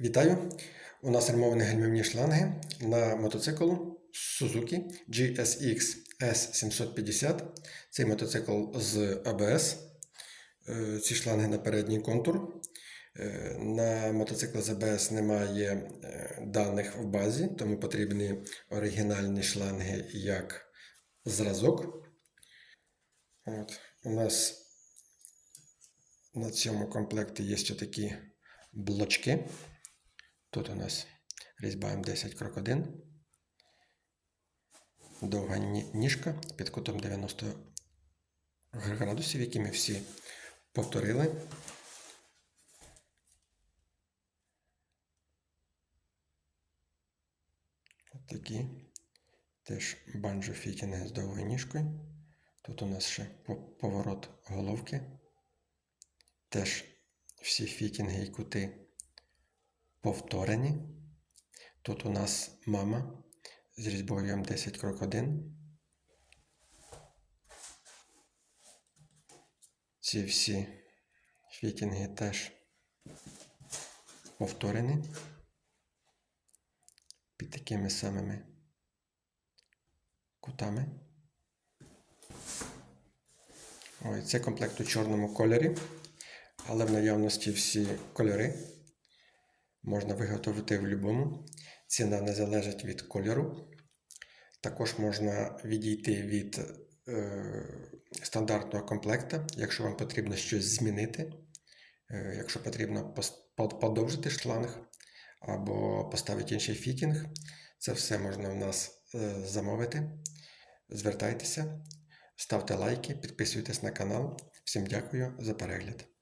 Вітаю! У нас армовані гальмівні шланги на мотоцикл Suzuki GSX S750. Цей мотоцикл з ABS. Е, Ці шланги на передній контур. Е, На мотоцикл з ABS немає е, даних в базі, тому потрібні оригінальні шланги як зразок. От. У нас на цьому комплекті є ще такі блочки. Тут у нас різьба М10 крок 1. Довга ніжка під кутом 90 градусів, які ми всі повторили. От такі теж банджо фітінги з довгою ніжкою. Тут у нас ще поворот головки. Теж всі фітінги і кути повторені. Тут у нас мама з різьбою М10 крок 1. Ці всі фітінги теж повторені під такими самими кутами. Ой, це комплект у чорному кольорі, але в наявності всі кольори можна виготовити в будь-якому. Ціна не залежить від кольору. Також можна відійти від е, стандартного комплекта, якщо вам потрібно щось змінити, е, якщо потрібно подовжити шланг або поставити інший фітінг. Це все можна в нас е, замовити. Звертайтеся, ставте лайки, підписуйтесь на канал. Всім дякую за перегляд.